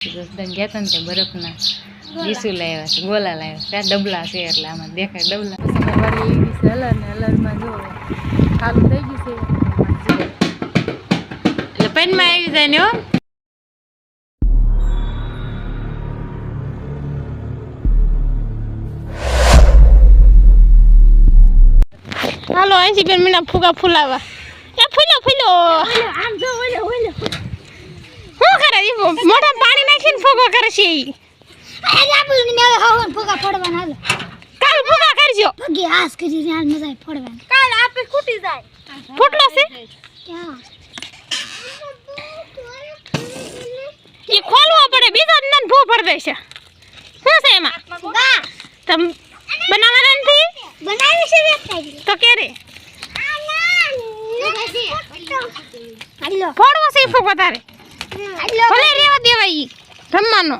જસદન ગયા હતા ને તે બરફના ડીસુ લાવ્યા છે ગોલા લાવ્યા છે ત્યાં ડબલા છે એટલે આમાં દેખાય ડબલા પછી વાળી એવી છે હલર ને હલરમાં જો ચાલુ થઈ ગયું છે એટલે પેનમાં આવી જાય ને હો હાલો અહીંથી બેન મીના ફુગા ફૂલાવા એ ફૂલો ફૂલો આમ જો ઓલે ઓલે શું કરે ઈ મોઢા પાણી નાખીને ફોગો કરે છે ઈ આજે આપણે ને હવન ફોગા ફોડવાના હાલો કાલ ફોગા કરજો પગે આસ કરી રહ્યા મજા આવે કાલ આપે ખૂટી જાય ફૂટલો છે ઈ ખોલવો પડે બીજા નન ભૂ પડ દેશે શું છે એમાં તમ બનાવવાના નથી બનાવી છે વેબસાઈટ તો કે રે હાલો ફોડવો છે ફુગો તારે હાલો ભલે રેવા દેવાય ઈ રમવાનો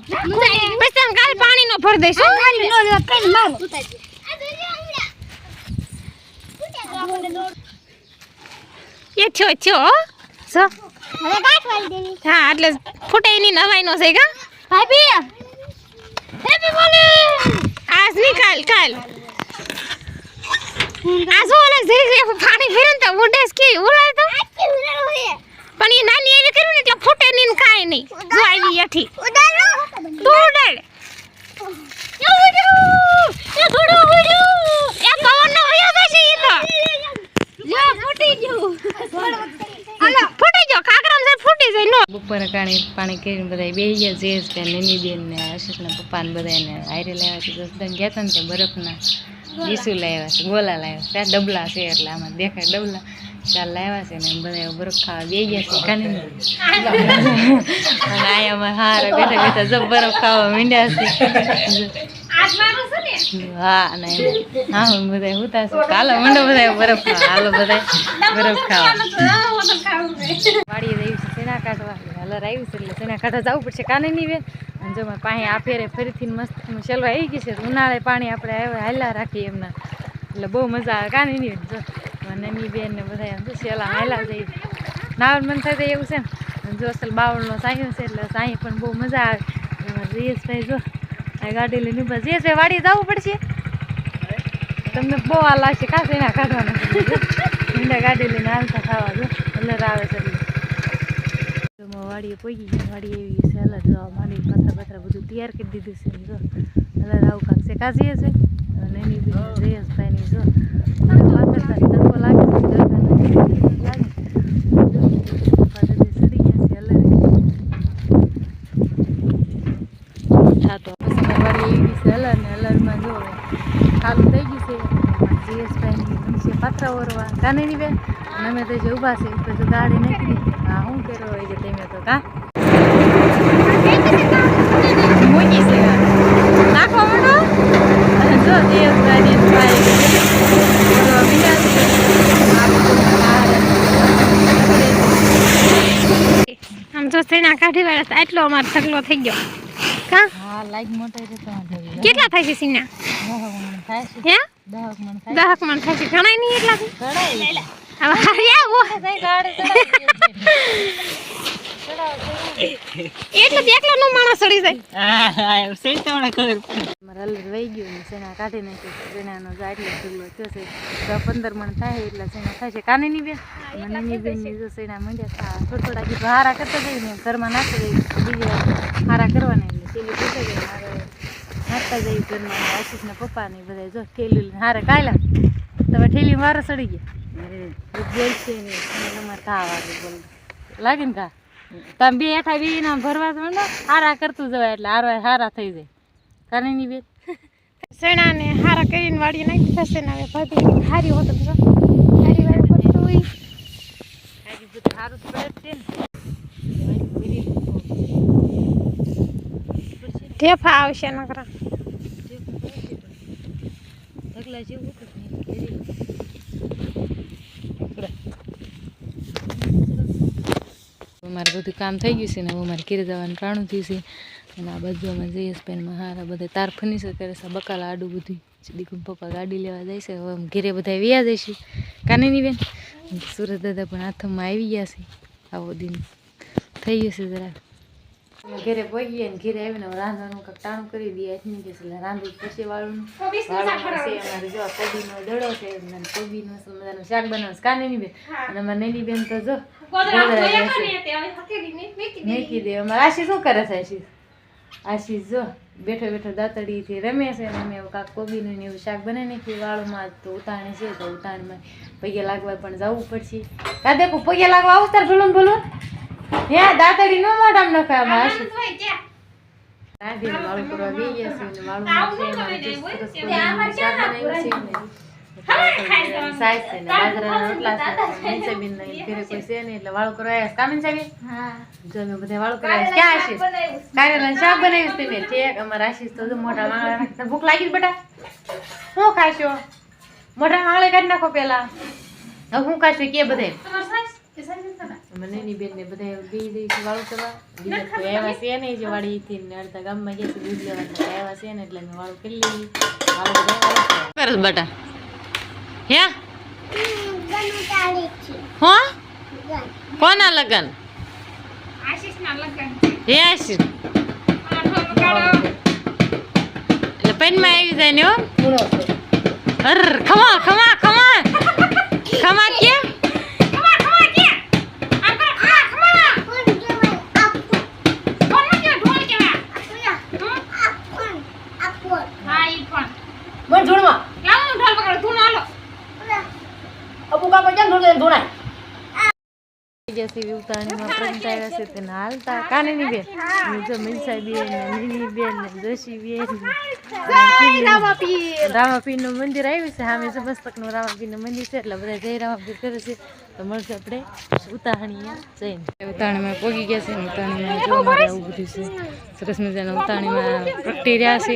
પછી તને કાલ પાણીનો ભર દઈશ. ખાલી નો લો કઈ મારો. એ છો છો હો. હવે કાટ વાળી દેવી. હા એટલે ફૂટે એની નવાઈનો છે કા? ભાભી. હેપી બોલી. આજ નહીં કાલ કાલ. આ શું ઓલા પાણી ફેરે ને તો ઉડે કે ઉડાય તો? પણ એ નાની એવી કર્યું ને એટલે ફૂટે નહીં ને કાંઈ નહીં. જો આવી એથી તું ઉડાડ. એ ઉડ્યું. એ થોડું ઉડ્યું. એ પવન નો વયો જશે ઈ તો. લો ફૂટી ગયું. હાલો. ફૂટી ગયો. કાકરામ ફૂટી જાય નો બપોરે કાણી પાણી કરીને બધા બેસી ગયા બેન નની બેન ને આશીષના પપ્પા ને બધાને હારે લાવ્યા છે. જસદન ગયા હતા ને તે બરફના ડીસુ લાવ્યા છે ગોલા લાવ્યા છે. ત્યાં ડબલા છે એટલે આમાં દેખાય ડબલા. ચાલ લાવ્યા છે ને બધા બરફ ખાવા બે ગયા છે કાને અને આયામાં હારે બેઠા બેઠા જબ બરફ ખાવા માંડ્યા છે હા અને મંડો બધા બરફ હાલો બધા બરફ ખાવા સેના કાઢવા હલર આવ્યું છે એટલે સેના કાઢવા જવું પડશે કાને બેન અને જો મારે આ ફેરે ફરીથી મસ્ત સેલવા આવી ગઈ છે ઉનાળે પાણી આપણે આવ્યા હાલા રાખીએ એમના એટલે બહુ મજા આવે. કાની નહીં જો નની બેન ને બધા એમ સેલા હાલા જઈ નાવન મન થાય એવું છે જો અસલ બાવળનો સાંયો છે એટલે સાંઈ પણ બહુ મજા આવે. એમાં જયેશભાઈ જો, આ ગાડી લઈને ઊભા. જયેશભાઈ વાડીએ જવું પડશે? તમને બહુ આ લાગશે ખાસ એના કાઢવાના. ઊંડા ગાડી લઈને હાલતા ખાવા જો. કલર આવે છે વાડીએ પહોંચી ગયા વાડી એવી અલગ જવા માંડી. પથરા પથરા બધું તૈયાર કરી દીધું છે. જો અલર આવું કાંક છે. કાજીએ છે. અને એની બી જયેશભાઈની જો પાથરતા તડકો લાગે છે તડકા નથી લાગે જો, પાછળથી સડી ગયા છે અલરે હા તો પછી વાડી એવી છે અલર ને અલરમાં જો ચાલુ થઈ ગયું છે જીએસભાઈની નીચે પાથરા ઓરવા કાનેની બેન? અને અમે તો જે ઊભા છે તો જો ગાડી નીકળી. હા શું કર્યો હોય જે તમે તો, કા? મૂકી જો બધું હારે. આમ જો સેના કાઢી વાળા આટલો અમારો થકલો થઈ ગયો. કા હા? લાઈક મોટો છે તો કેટલા થાય છે સીના દહક મણ થાય છે. હે? દહક મણ થાય દહક મણ થાય છે. ઘણા નહીં એટલા ચડાવી હવે હારી આવો. ગાડી ચડાવી એટલે એકલો નો માણસ ચડી જાય. મારે અલર વહી ગયું ને સેના કાઢી નાખ્યું સેનાનો જાડલો ઢગલો થયો છે. દસ પંદર મણ થાય એટલે સેના થાય છે કાની ની બેન અને નાની બેનની જો સેના મંડ્યા થા થોડા થોડા ગીત હારા કરતા જઈ ને ઘરમાં નાખતા જઈ બીજી હારા કરવાના એટલે પેલી પૂછે ગઈ હારે નાખતા જઈ ઘરમાં આશીષ ને પપ્પા ને બધા જો ઠેલી હારે કાયલા. તમે ઠેલી વારો સડી ગયા. છે ને તમે તમારે કા વાગે બોલ. લાગે ને કા તમે બે હેઠા બી ના ભરવા માંડો હારા કરતું જવાય એટલે હારા હારા થઈ જાય. કરે ની બેન સેણા ને હારા કરીને વાળી નાખી થશે ને હવે ભાભી. હારી હોત તો હારી વાળી પડતું હોય. હાજી બધું તો પડે છે ઢેફા આવશે નકરા. ઢગલા જેવું હતું ને કરી. અમારે બધું કામ થઈ ગયું છે ને હવે મારે ઘેરે જવાનું ટાણું થયું છે. અને આ બાજુ અમે જઈએ પેનમાં હારા બધા તાર ફર્નિચર કરે છે બકાલા આડું બધું. દીકું પપ્પા ગાડી લેવા જાય છે હવે ઘેરે બધા વ્યા જઈશું કાનીની બેન? સુરત દાદા પણ હાથમાં આવી ગયા છે. આવો દિન થઈ ગયું છે જરા ઘેરે પહોંચી ગયા ને ઘરે આવીને રાંધવાનું કંઈક ટાણું કરી દઈએ. એટલી કે એટલે રાંધવું પછી વાળું છે અમારે જો કોબીનો દડો છે કોબીનો મજાનું શાક બનાવવાનું કાનેની બેન? અને અમારે નેની બેન તો જો છે મેકી દે અમારે આશીષ શું કરે છે આશીષ? આશીષ જો બેઠો બેઠો દાંતડીથી રમે છે અને એવું કાંક કોબીનું ને એવું શાક બનાવી નાખ્યું વાળમાં તો ઉતાણી છે તો ઉતાણીમાં પગે લાગવા પણ જવું પડશે. કા કો પગે લાગવા આવું તાર ભૂલું ભલું હે દાંતડી નો મોઢામાં નખાય અમારે આશીષ. રાંધીને વાળું કરવા બેસી ગયા છે અને વાળુંમાં ને સાઈઝ છે ને ના ભૂખ લાગી બેટા શું ખાશો મોટા માંગળે કાઢી નાખો પેલા હવે હું ખાશો કે બધે મને ની બેન ને બધા બી દઈ વાળું કરવા છે નહીં જે વાળી થી ને અડધા ગયા છે દૂધ છે ને એટલે મેં વાળું કરી બેટા હે? હો? કોના લગન? આશીષના લગ્ન. હે આશીષ એટલે પેનમાં આવી જાય ને હો? અર ખમા ખમા ખમા. ખમા કે ખમા ખમા કે આપણ ખમા ખમા કોણ કે ઢોલ કેવા હા ઈ પણ બોલ જોડમાં લાવો ઢોલ પકડો તું નાલો અપુ કાકા કેમ જોડે જોડાય જશે ઉતાણીમાં પ્રગટાવ્યા છે તેને હાલતા. કાને ની બેન. ને જો મિલસાઈ બેન ને નીની બેન ને જોશી બેન. રામાપીર. નું મંદિર આવ્યું છે. સામે જો મસ્તકનું રામાપીરનું મંદિર છે એટલે બધા જય રામાપીર કરે છે. તો મળશે આપણે ઉતાણીએ જઈને. ઉતાણીમાં પોગી ગયા છે ઉતાણીમાં જો અમારે આવું બધું છે. સરસ મજાના ઉતાણીમાં પ્રગટી રહ્યા છે.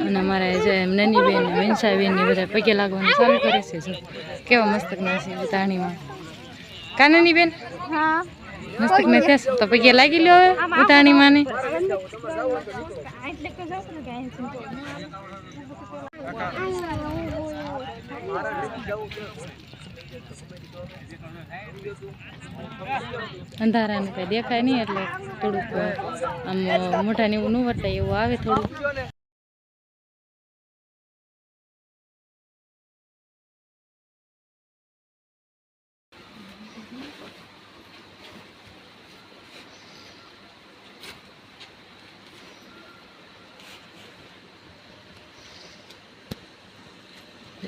અને અમારે જે નાની બેન ને મનસા બેન ને બધા પગે લાગવાનું ચાલુ કરે છે. જો કેવા મસ્તકના છે ઉતાણીમાં કાનની બેન? હા મસ્તક ને થશે તો પગે લાગી લ્યો હવે ઉતાણીમાં ને એટલે કે જશે ને કે અંધારાને કઈ દેખાય નહીં એટલે થોડુંક આમ મોઢાને એવું ન વર્તાય, એવું આવે થોડું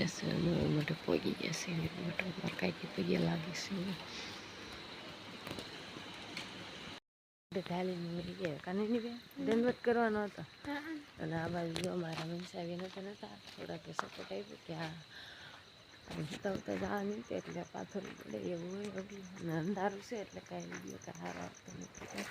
જશે મોટો પોગી જશે મોટો માર કાંઈક પગે લાગે છે. ઢાલીને મરી ગયા. કાનીની બેન દંડવત કરવાનો હતો. અને આ બાજુ જો અમારા મનસાવી નતા નતા થોડા કે સપોર્ટ આપ્યું કે આ આમ જતા ઉતા જવાની હતી એટલે પાથર પડે એવું હોય અને અંધારું છે એટલે કાંઈ વીડિયો કાંઈ સારો આવતો નથી.